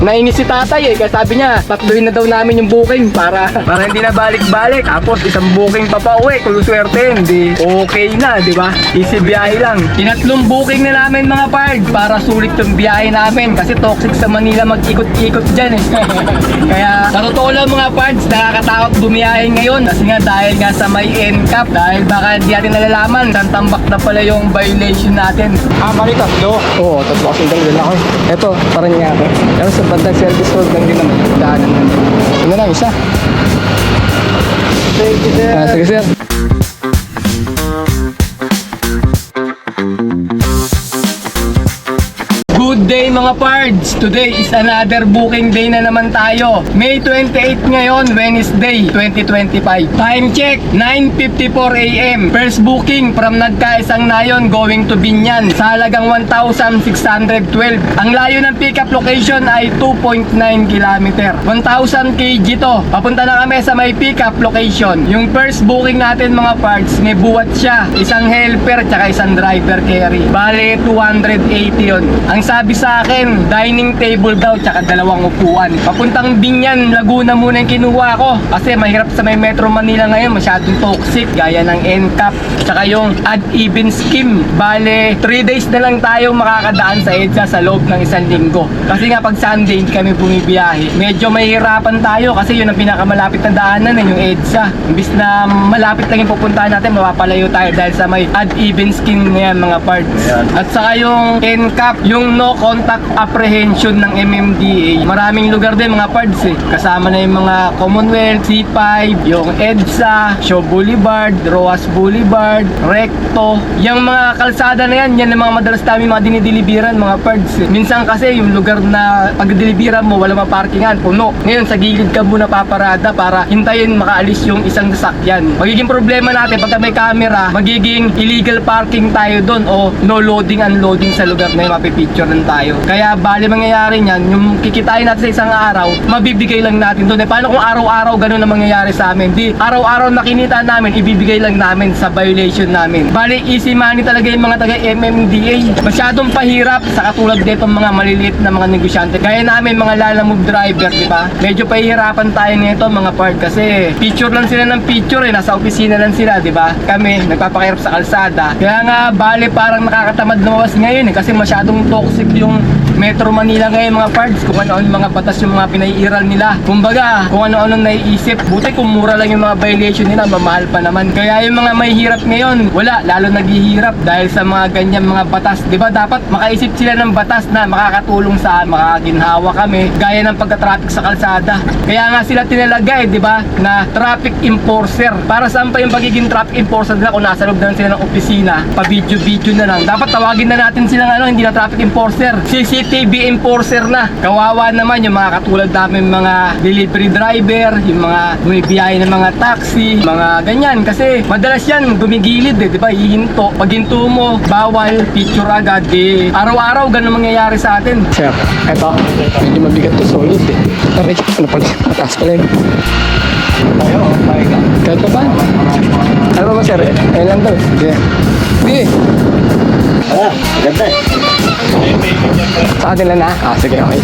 Nainis si tatay eh, kaya sabi niya, tatluin na daw namin yung booking para para hindi na balik-balik. Tapos isang booking pa pa uwi, kung swerte, hindi okay na, di ba? Easy biyahe lang. Tinatlong booking na namin mga pard para sulit yung biyahe namin kasi toxic sa Manila mag-ikot-ikot dyan eh. kaya sa totoo lang mga pards, nakakatakot bumiyahe ngayon kasi nga dahil nga sa may NCAP, dahil baka hindi natin nalalaman, tantambak na pala yung violation natin. Ah, mali tatlo. Oo, tatlo kasing dalawa ako. Ito, parang nga ako. Pero sa bandang service road lang din naman. Daanan lang. Ano lang, isa. Thank you, sir. Ah, sige, sir. Good day mga pards! Today is another booking day na naman tayo. May 28 ngayon, Wednesday, 2025. Time check, 9.54 a.m. First booking from Nagkaisang Nayon going to Binyan sa halagang 1,612. Ang layo ng pickup location ay 2.9 km. 1,000 kg to. Papunta na kami sa may pickup location. Yung first booking natin mga parts, may buwat siya. Isang helper tsaka isang driver carry. Bale, 280 yun. Ang sabi sa akin, dining table daw tsaka dalawang upuan. Papuntang Binyan, Laguna muna yung kinuha ko. Kasi mahirap sa may Metro Manila ngayon, masyadong toxic. Gaya ng NCAP. Tsaka yung ad-even scheme. Bale, 3 days na lang tayo makakadaan sa EDSA sa loob ng isang linggo. Kasi nga pag Sunday hindi kami bumibiyahe. Medyo mahirapan tayo kasi yun ang pinakamalapit na daanan eh, yung EDSA. Imbis na malapit lang yung pupuntahan natin, mapapalayo tayo dahil sa may ad-even scheme na yan mga parts. At saka yung NCAP, yung no contact apprehension ng MMDA. Maraming lugar din mga parts eh. Kasama na yung mga Commonwealth, C5, yung EDSA, Shaw Boulevard, Roas Boulevard, Recto. Yung mga kalsada na yan, yan ang mga madalas namin mga dinideliveran mga parts eh. Minsan kasi yung lugar na pagdeliveran mo, wala maparkingan, puno. Ngayon sa gilid ka muna paparada para hintayin makaalis yung isang sasakyan. Magiging problema natin pagka may camera, magiging illegal parking tayo doon o no loading unloading sa lugar na yun, mapipicture tayo. Kaya bali mangyayari niyan, yung kikitain natin sa isang araw, mabibigay lang natin doon. Eh, paano kung araw-araw ganun ang mangyayari sa amin? Di, araw-araw na kinita namin, ibibigay lang namin sa violation namin. Bali, easy money talaga yung mga taga MMDA. Masyadong pahirap sa katulad nito mga maliliit na mga negosyante. Gaya namin mga lalamove driver, di ba? Medyo pahihirapan tayo nito mga part kasi picture lang sila ng picture eh, nasa opisina lang sila, di ba? Kami, nagpapakahirap sa kalsada. Kaya nga, bali parang nakakatamad lumawas ngayon eh, kasi masyadong toxic yung Metro Manila ngayon mga parts kung ano-ano mga batas yung mga pinaiiral nila. Kumbaga kung ano-ano naiisip buti kung mura lang yung mga violation nila mamahal pa naman. Kaya yung mga may hirap ngayon wala lalo naghihirap dahil sa mga ganyan mga batas. Ba dapat makaisip sila ng batas na makakatulong sa makaginhawa kami gaya ng pagka-traffic sa kalsada. Kaya nga sila tinalagay di ba na traffic enforcer. Para saan pa yung pagiging traffic enforcer nila kung nasa loob na sila ng opisina? Pa video video na lang. Dapat tawagin na natin silang ano hindi na traffic enforcer. CCTV enforcer na. Kawawa naman yung mga katulad namin mga delivery driver yung mga bumibiyahe ng mga taxi mga ganyan. Kasi madalas yan gumigilid eh di ba? Hihinto. Pag hinto mo bawal picture agad. Eh araw-araw ganun mangyayari sa atin. Sir eto. Medyo mabigat to solid eh Aray, ano pala mataas pala yun? Tayo, tayo ka. pa ba? Ano ba sir? Eh lang daw? Sige. Sige. Ah, ganda eh. Sa lang na? Ah, sige, okay.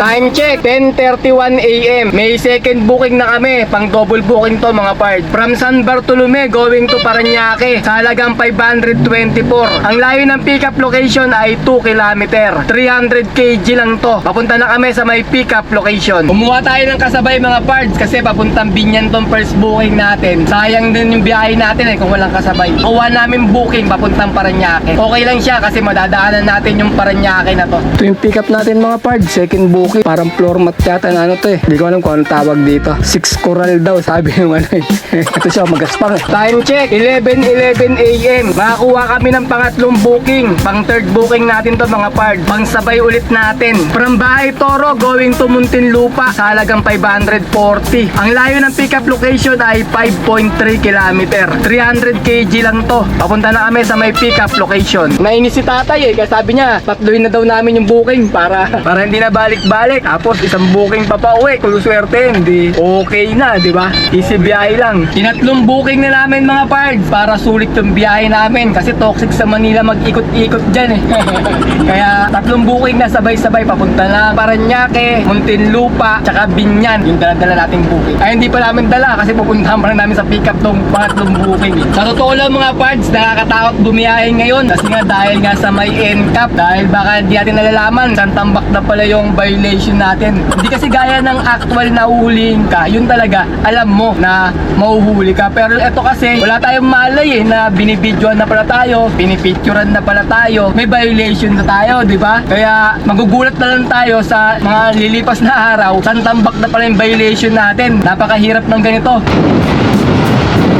Time check, 10.31 a.m. May second booking na kami, pang double booking to mga part. From San Bartolome going to Paranaque, sa halagang 524. Ang layo ng pickup location ay 2 km. 300 kg lang to. Papunta na kami sa may pickup location. Kumuha tayo ng kasabay mga parts kasi papuntang Binyan tong first booking natin. Sayang din yung biyahe natin eh kung walang kasabay. Kuha namin booking papuntang Paranaque. Okay lang siya kasi madadaanan natin yung Paranaque na to. Ito yung pickup natin mga parts. Second booking. Parang floor mat yata na ano to eh. Hindi ko alam kung anong tawag dito. Six coral daw sabi yung ano eh. Ito siya magaspang eh. Time check. 11.11 a.m. Makakuha kami ng pangatlong booking. Pang third booking natin to mga parts. Pang sabay ulit natin. From Bahay Toro going to Muntinlupa sa halagang 540. Ang layo ng pickup location ay 5.3 km. 300 kg lang to. Papunta na kami sa may pickup location. Nainis si tatay eh, kasi sabi niya, tatluin na daw namin yung booking para para hindi na balik-balik balik. Tapos isang booking pa pa uwi. Kung swerte, hindi okay na, di ba? Easy biyahe lang. Tinatlong booking na namin mga pards para sulit yung biyahe namin. Kasi toxic sa Manila mag-ikot-ikot dyan eh. Kaya tatlong booking na sabay-sabay papunta na Paranaque, Muntinlupa, tsaka Binyan. Yung dala-dala nating booking. Ay hindi pa namin dala kasi pupuntahan pa namin sa pick up tong pangatlong booking. eh. Sa totoo lang mga pards, nakakatakot bumiyahe ngayon. Kasi nga dahil nga sa may NCAP, dahil baka hindi natin nalalaman, saan tambak na pala yung violation natin. Hindi kasi gaya ng actual na uhulihin ka, yun talaga, alam mo na mauhuli ka. Pero ito kasi, wala tayong malay eh, na binibidyoan na pala tayo, pinipicturean na pala tayo, may violation na tayo, di ba? Kaya magugulat na lang tayo sa mga lilipas na araw, saan tambak na pala yung violation natin. Napakahirap ng ganito.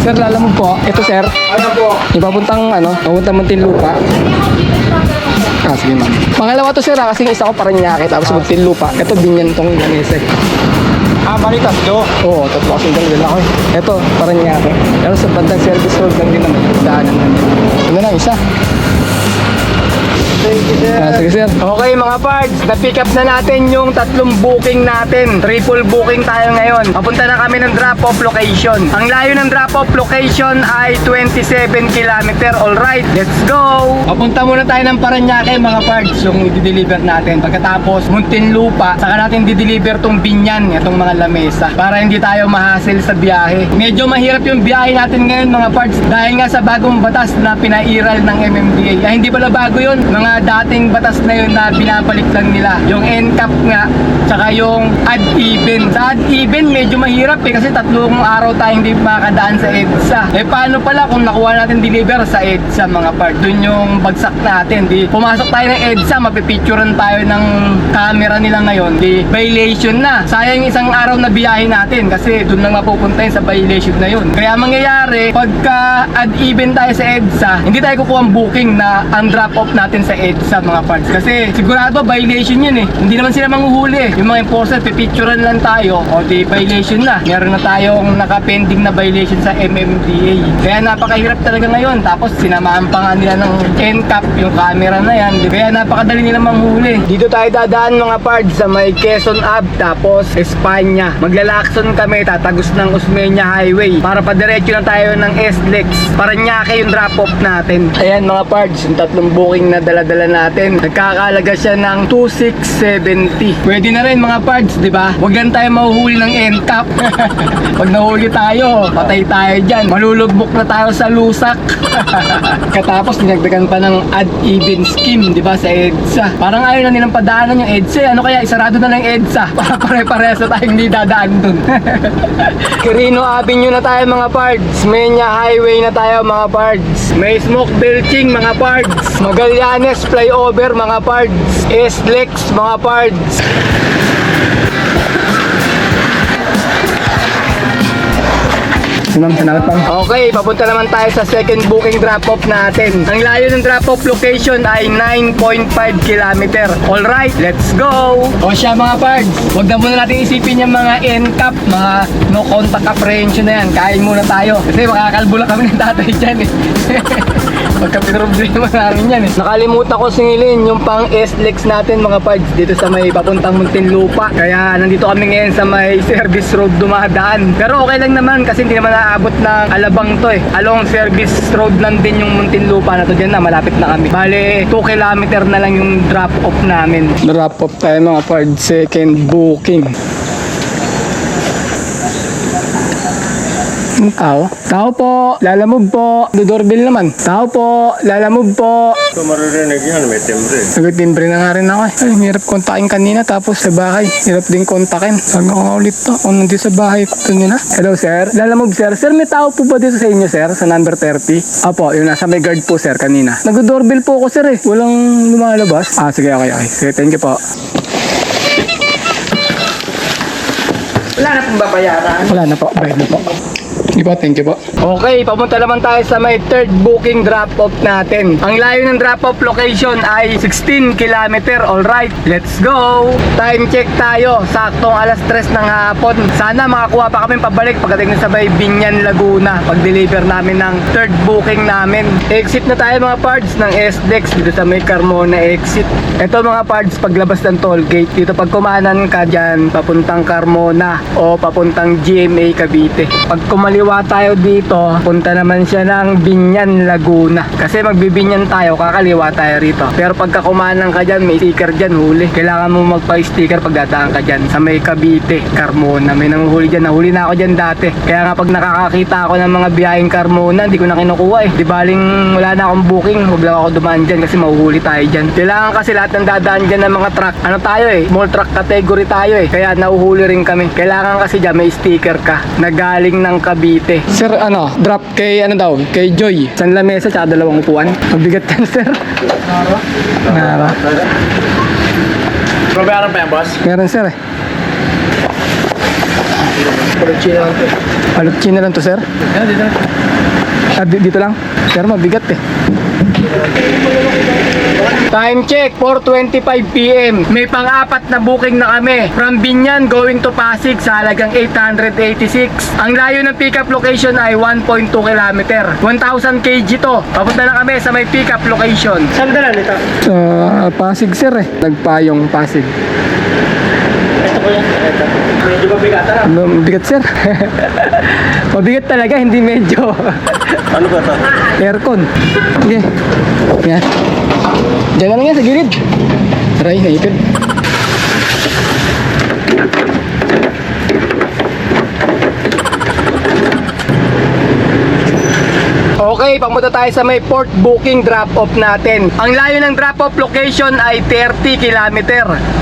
Sir, lalamog po. Ito sir. Ano po? Ipapuntang ano, papuntang Muntinlupa. Ah, sige ma'am. Pangalawa to sir ah, kasi isa ko Paranaque tapos Muntinlupa. Ito binyan tong ganese. Ah, bali tatlo. Oo, tatlo kasing dalawa ako eh. Ito, Paranaque. Pero sa bandang service road lang din naman. Daanan din. Ano lang, isa. Thank you, sir. Ah, sige sir. Okay mga pards, na-pick up na natin yung tatlong booking natin. Triple booking tayo ngayon. Papunta na kami ng drop-off location. Ang layo ng drop-off location ay 27 km. Alright, let's go! Papunta muna tayo ng Paranaque mga pards, yung i-deliver natin. Pagkatapos, Muntinlupa, saka natin di-deliver tong binyan, itong mga lamesa. Para hindi tayo mahasil sa biyahe. Medyo mahirap yung biyahe natin ngayon mga pards dahil nga sa bagong batas na pinairal ng MMDA. Ay, hindi pala bago yun. Mga dating batas na yun na binabalik lang nila. Yung NCAP nga, tsaka yung ad even. Sa ad even, medyo mahirap eh kasi tatlong araw tayong hindi makakadaan sa EDSA. Eh paano pala kung nakuha natin deliver sa EDSA mga part? Doon yung bagsak natin. Di, pumasok tayo ng EDSA, mapipicturean tayo ng camera nila ngayon. Di, violation na. Sayang isang araw na biyahe natin kasi doon lang mapupunta yun sa violation na yun. Kaya mangyayari, pagka ad even tayo sa EDSA, hindi tayo kukuha ang booking na ang drop off natin sa EDSA mga parts. Kasi sigurado violation yun eh. Hindi naman sila manghuhuli. Yung mga enforcer, pipicturean lang tayo. O di violation na. Meron na tayong nakapending na violation sa MMDA. Kaya napakahirap talaga ngayon. Tapos sinamaan pa nga nila ng NCAP yung camera na yan. Di- Kaya napakadali nila manghuli. Dito tayo dadaan mga parts sa may Quezon Ave tapos Espanya. Maglalakson kami tatagos ng Osmeña Highway para padiretso na tayo ng SLEX. Paranaque yung drop off natin. Ayan mga parts, yung tatlong booking na dala-dala natin. Nagkakalaga siya ng 2670. Pwede na rin mga parts, di ba? Huwag lang tayo mahuhuli ng NCAP. Pag nahuli tayo, patay tayo dyan. Malulugbok na tayo sa lusak. Katapos dinagdagan pa ng ad even scheme, di ba, sa EDSA. Parang ayaw na nilang padaanan yung EDSA. Ano kaya, isarado na lang EDSA para pare-parehas na tayong hindi dadaan dun. Quirino Avenue na tayo mga pards. Menya Highway na tayo mga pards. May smoke belching mga pards. Magallanes flyover mga pards. S-Lex mga pards. Ma'am, salamat. Okay, papunta naman tayo sa second booking drop-off natin. Ang layo ng drop-off location ay 9.5 km. Alright, let's go! O siya mga pards, huwag na muna natin isipin yung mga NCAP, mga no contact apprehension na yan. Kain muna tayo. Kasi makakalbo lang kami ng tatay dyan eh. Pagka pinroblema namin yan eh. Nakalimutan ko singilin yung pang S-Lex natin mga pards dito sa may papuntang Muntinlupa. Kaya nandito kami ngayon sa may service road dumadaan. Pero okay lang naman kasi hindi naman naabot ng alabang to eh. Along service road lang din yung Muntinlupa na to dyan na malapit na kami. Bale, 2 kilometer na lang yung drop off namin. Drop off tayo mga pards, second booking. Tao? Tao po, lalamog po. Dodoorbell naman. Tao po, lalamog po. Ito maririnig yan, may timbre. Nagtimbre na nga rin ako eh. Ay, hirap kontakin kanina tapos sa bahay. Hirap din kontakin. Sabi ko nga ulit to. Kung nandito sa bahay, ito nyo na. Hello sir. Lalamog sir. Sir, may tao po ba dito sa inyo sir? Sa number 30? Apo, yun nasa may guard po sir kanina. Nag-doorbell po ako sir eh. Walang lumalabas. Ah, sige okay okay. Sige, thank you po. Wala na pong babayaran. Wala na po. Bayad na po. Sige po, thank you po. Okay, papunta naman tayo sa may third booking drop-off natin. Ang layo ng drop-off location ay 16 km. Alright, let's go! Time check tayo. Saktong alas 3 ng hapon. Sana makakuha pa kami pabalik pagdating sa may Binyan, Laguna. Pag-deliver namin ng third booking namin. Exit na tayo mga parts ng SDEX dito sa may Carmona exit. Ito mga parts paglabas ng toll gate. Dito pag kumanan ka dyan, papuntang Carmona o papuntang GMA Cavite. Pag kumaliwa tayo dito, punta naman siya ng Binyan, Laguna. Kasi magbibinyan tayo, kakaliwa tayo rito. Pero pagka kumanan ka dyan, may sticker dyan, huli. Kailangan mo magpa-sticker pag dadaan ka dyan sa may Cavite, Carmona. May nanguhuli dyan, nahuli na ako dyan dati. Kaya nga pag nakakakita ako ng mga biyaheng Carmona, hindi ko na kinukuha eh. Di baling wala na akong booking, huwag lang ako dumaan dyan kasi mahuhuli tayo dyan. Kailangan kasi lahat ng dadaan dyan ng mga truck. Ano tayo eh, small truck category tayo eh. Kaya nahuhuli rin kami. Kailangan kasi dyan may sticker ka na galing ng Cavite. Sir, ano, drop kay ano daw, kay Joy. San lamesa tsaka dalawang upuan. Mabigat yan, sir. Nara. Babayaran pa yan, boss? Meron sir eh. Pulutsina lang to. Alutsin na lang to sir. Yan, dito. Ah, di- dito lang. Pero mabigat eh. Time check, 4.25pm. May pang-apat na booking na kami. From Binyan going to Pasig sa halagang 886. Ang layo ng pickup location ay 1.2 km. 1,000 kg to. Papunta na kami sa may pickup location. Saan dala nito? Sa Pasig sir eh. Nagpayong Pasig. Ito po yan. Ito. Medyo mabigatan na. Ano, Mabigat sir. Mabigat talaga, hindi medyo. Ano ba ito? Aircon. Sige. Yan. Diyan lang yan sa gilid. Aray, naipid. Okay, pamunta tayo sa may port booking drop-off natin. Ang layo ng drop-off location ay 30 km.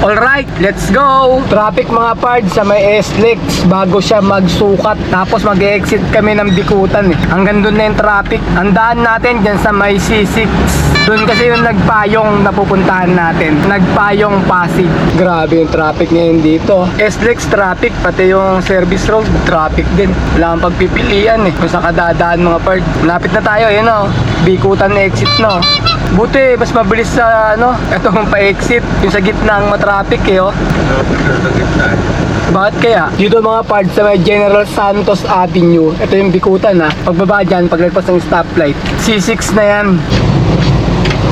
Alright, let's go! Traffic mga pards sa may SLEX bago siya magsukat. Tapos mag-exit kami ng Bikutan. Eh. Hanggang doon na yung traffic. Ang daan natin dyan sa may C6. Doon kasi yung nagpayong napupuntahan natin. Nagpayong Pasig. Grabe yung traffic ngayon dito. SLEX traffic, pati yung service road, traffic din. Wala kang pagpipilian eh. Kung saan ka dadaan mga part. Malapit na tayo, yun o. Bikutan exit no. Buti, mas mabilis sa ano, etong pa-exit. Yung sa gitna ang matraffic eh oh. Bakit kaya? Dito mga parts sa may General Santos Avenue. Ito yung bikutan ha. Pagbaba dyan, paglagpas ng stoplight. C6 na yan.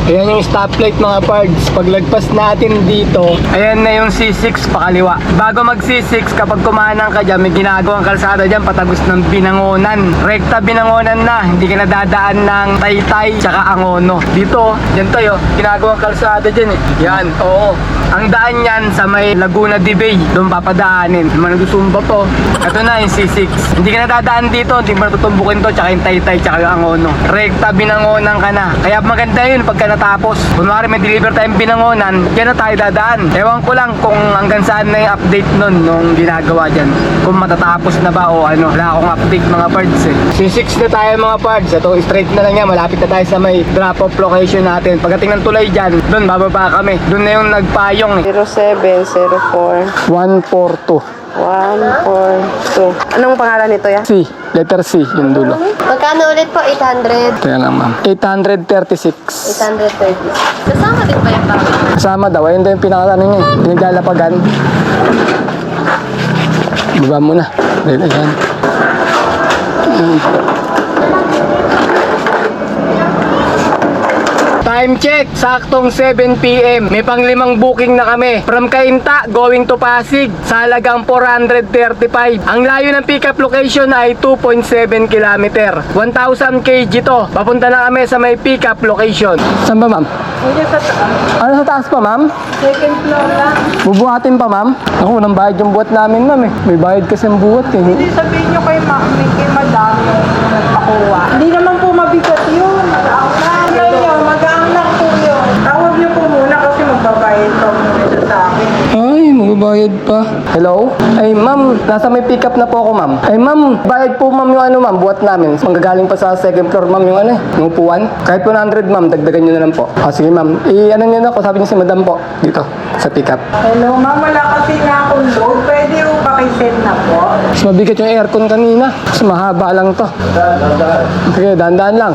Ayan yung stoplight mga pards. Paglagpas natin dito, ayan na yung C6 pakaliwa. Bago mag C6, kapag kumanang ka dyan, may ginagawang kalsada dyan patagos ng Binangonan. Rekta Binangonan na, hindi ka nadadaan ng Taytay tsaka Angono. Dito, dyan tayo, ginagawang kalsada dyan eh. Yan, oo. Ang daan yan sa may Laguna de Bay, doon papadaanin. Naman nagsusumba to. Ito na yung C6. Hindi ka nadadaan dito, hindi mo natutumbukin to, tsaka yung Taytay tsaka yung Angono. Rekta Binangonan ka na. Kaya maganda yun pagka natapos. Kunwari may deliver tayong binangonan, dyan na tayo dadaan. Ewan ko lang kung hanggang saan na yung update nun nung ginagawa dyan. Kung matatapos na ba o ano. Wala akong update mga parts eh. C6 na tayo mga parts. Ito straight na lang yan. Malapit na tayo sa may drop-off location natin. Pagdating ng tulay dyan, doon bababa kami. Doon na yung nagpayong eh. 0704 142. 142. Anong pangalan nito ya? C. Letter C yung dulo. Magkano ulit po? 800? Kaya lang ma'am. 836. 830. Kasama din ba yung baka? Kasama daw. Ayun daw yung pinaka ano niya. eh. Pinaglalapagan. Baba mo na. Ayan. Ayan. Time check, saktong 7pm. May panglimang booking na kami. From Cainta, going to Pasig, sa halagang 435. Ang layo ng pickup location ay 2.7 km. 1,000 kg to. Papunta na kami sa may pickup location. Saan ba ma'am? Ano sa taas pa ma'am? Second floor lang. Bubuhatin pa, ma'am? Ako, unang bayad yung buhat namin, ma'am eh. May bayad kasi ang buhat eh. Hindi sabihin nyo kay Ma, kay Madam yung nagpakuha. Hindi naman po mabigat yun. Magaang lang nyo, magaang lang po yun. Tawag nyo po muna kasi magbabayad pa muna siya sa akin. Ay, magbabayad pa. Hello? Ay, ma'am, nasa may pick up na po ako, ma'am. Ay, ma'am, bayad po, ma'am, yung ano, ma'am, buhat namin. Manggagaling pa sa second floor, ma'am, yung ano eh, yung upuan. Kahit 100, ma'am, dagdagan nyo na lang po. Ah, sige, ma'am. I-ano nyo na ako, sabi niyo si madam po, dito, sa pick up. Hello, ma'am, wala kasi nga akong load. Pwede po ba pakisend na po. Mas mabigat yung aircon kanina. Mas mahaba lang to. Sige, dahan-dahan lang.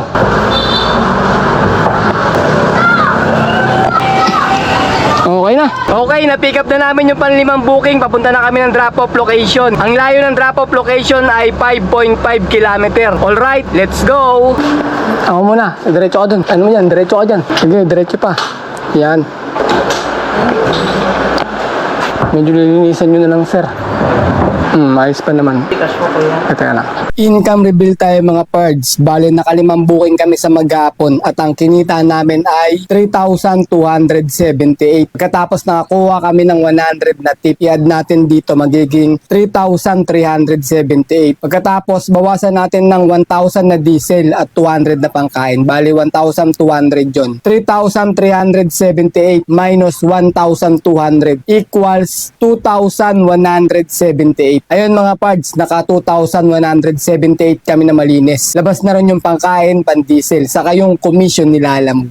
Okay na. Okay, na-pick up na namin yung panlimang booking. Papunta na kami ng drop-off location. Ang layo ng drop-off location ay 5.5 kilometer. Alright, let's go! Ako muna. Diretso ka dun. Ano mo yan? Diretso ka dyan. Sige, diretso pa. Yan. Medyo lilinisan nyo na lang, sir. Hmm, ayos pa naman. Ito na. Income reveal tayo mga pards. Bale, nakalimang booking kami sa maghapon at ang kinita namin ay 3,278. Pagkatapos nakakuha kami ng 100 na tip, i-add natin dito magiging 3,378. Pagkatapos, bawasan natin ng 1,000 na diesel at 200 na pangkain. Bale, 1,200 yun. 3,378 minus 1,200 equals 2,178. Ayun mga pards, naka 2,178 kami na malinis. Labas na rin yung pangkain, pan-diesel, saka yung commission nilalam.